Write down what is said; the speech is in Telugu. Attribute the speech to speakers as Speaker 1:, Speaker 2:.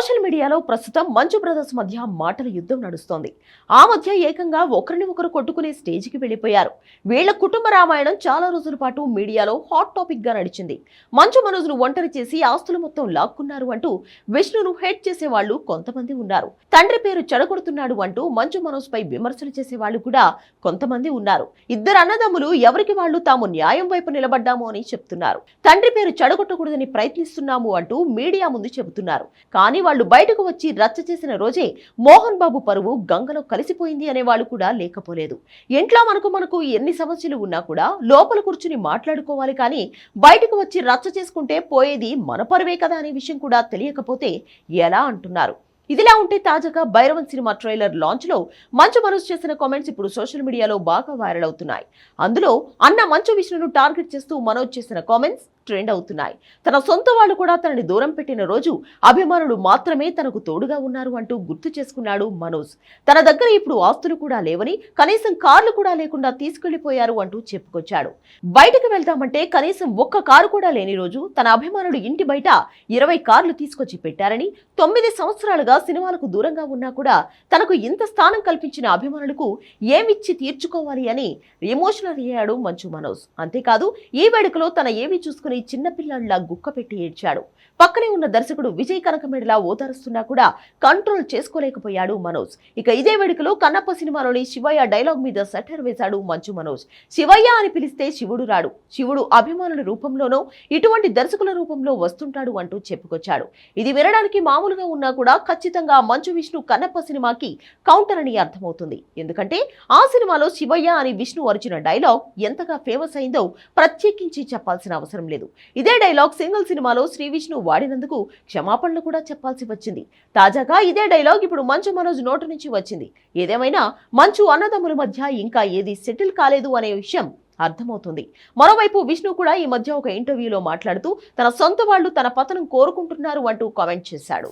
Speaker 1: Dios సోషల్ మీడియాలో ప్రస్తుతం మంచు బ్రదర్స్ మధ్య మాటల యుద్ధం నడుస్తోంది. ఆ మధ్య ఏకంగా ఒకరిని ఒకరు కొట్టుకునే స్టేజ్కి వెళ్ళిపోయారు. వీళ్ళ కుటుంబ రామాయణం చాలా రోజుల పాటు మీడియాలో హాట్ టాపిక్గా నడిచింది. మంచు మనోజ్ను ఒంటరి చేసి ఆస్తులు మొత్తం లాక్కున్నారు అంటూ విష్ణును హెడ్ చేసే వాళ్ళు కొంతమంది ఉన్నారు. తండ్రి పేరు చెడగొడుతున్నాడు అంటూ మంచు మనోజ్ పై విమర్శలు చేసే వాళ్ళు కూడా కొంతమంది ఉన్నారు. ఇద్దరు అన్నదమ్ములు ఎవరికి వాళ్ళు తాము న్యాయం వైపు నిలబడ్డాము అని చెప్తున్నారు. తండ్రి పేరు చెడగొట్టకూడదని ప్రయత్నిస్తున్నాము అంటూ మీడియా ముందు చెబుతున్నారు. కానీ వాళ్ళు బయటకు వచ్చి రచ్చ చేసిన రోజే మోహన్ బాబు పరువు గంగలో కలిసిపోయింది అనే వాళ్ళు కూడా లేకపోలేదు. ఇంట్లో మనకు మనకు ఎన్ని సమస్యలు ఉన్నా కూడా లోపల కూర్చుని మాట్లాడుకోవాలి కానీ బయటకు వచ్చి రచ్చ చేసుకుంటే పోయేది మన పరువే కదా అనే విషయం కూడా తెలియకపోతే ఎలా అంటున్నారు? ఇదిలా ఉంటే తాజాగా భైరవన్ సినిమా ట్రైలర్ లాంచ్లో మంచు మనోజ్ చేసిన కామెంట్స్ ఇప్పుడు సోషల్ మీడియాలో బాగా వైరల్ అవుతున్నాయి. అందులో అన్న మంచు విష్ణును టార్గెట్ చేస్తూ మనోజ్ చేసిన కామెంట్స్ ట్రెండ్ అవుతున్నాయి. తన సొంత వాళ్ళు కూడా తనని దూరం పెట్టిన రోజు అభిమానులు మాత్రమే తనకు తోడుగా ఉన్నారు అంటూ గుర్తు చేసుకున్నాడు మనోజ్. తన దగ్గర ఇప్పుడు ఆస్తులు కూడా లేవని కనీసం కార్లు కూడా లేకుండా తీసుకెళ్ళిపోయారు అంటూ చెప్పుకొచ్చాడు. బయటకు వెళ్తామంటే కనీసం ఒక్క కారు కూడా లేని రోజు తన అభిమానులు ఇంటి బయట ఇరవై కార్లు తీసుకొచ్చి పెట్టారని తొమ్మిది సంవత్సరాలుగా సినిమాలకు దూరంగా ఉన్నా కూడా తనకు ఇంత స్థానం కల్పించిన అభిమానులకు ఏమిచ్చి తీర్చుకోవాలి అని ఎమోషనల్ అయ్యాడు మంచు మనోజ్. అంతేకాదు ఈ వేడుకలో తన ఏవి చూసుకుని చిన్నపిల్లాడిలా గుక్క పెట్టి ఏడ్చాడు. పక్కనే ఉన్న దర్శకుడు విజయ్ కనకమేడలా ఓదారుస్తున్నా కూడా కంట్రోల్ చేసుకోలేకపోయాడు మనోజ్. ఇక ఇదే వేడుకలో కన్నప్ప సినిమాలోని శివయ్య డైలాగ్ మీద సెటర్ వేశాడు మంచు మనోజ్. శివయ్య అని పిలిస్తే శివుడు రాడు. శివుడు అభిమానుల రూపంలోనో ఇటువంటి దర్శకుల రూపంలో వస్తుంటాడు అంటూ చెప్పుకొచ్చాడు. ఇది వినడానికి మామూలుగా ఉన్నా కూడా ఖచ్చితంగా మంచు విష్ణు కన్నప్ప సినిమాకి కౌంటర్ అని అర్థమవుతుంది. ఎందుకంటే ఆ సినిమాలో శివయ్య అని విష్ణు అరిచిన డైలాగ్ ఎంతగా ఫేమస్ అయిందో ప్రత్యేకించి చెప్పాల్సిన అవసరం లేదు. ఇదే డైలాగ్ సింగిల్ సినిమాలో శ్రీ విష్ణు వాడినందుకు క్షమాపణలు కూడా చెప్పాల్సి వచ్చింది. తాజాగా ఇదే డైలాగ్ ఇప్పుడు మంచు మనోజ్ నోటు నుంచి వచ్చింది. ఏదేమైనా మంచు అన్నదమ్ముల మధ్య ఇంకా ఏది సెటిల్ కాలేదు అనే విషయం అర్థమవుతుంది. మరోవైపు విష్ణు కూడా ఈ మధ్య ఒక ఇంటర్వ్యూలో మాట్లాడుతూ తన సొంత వాళ్ళు తన పతనం కోరుకుంటున్నారు అంటూ కామెంట్ చేశాడు.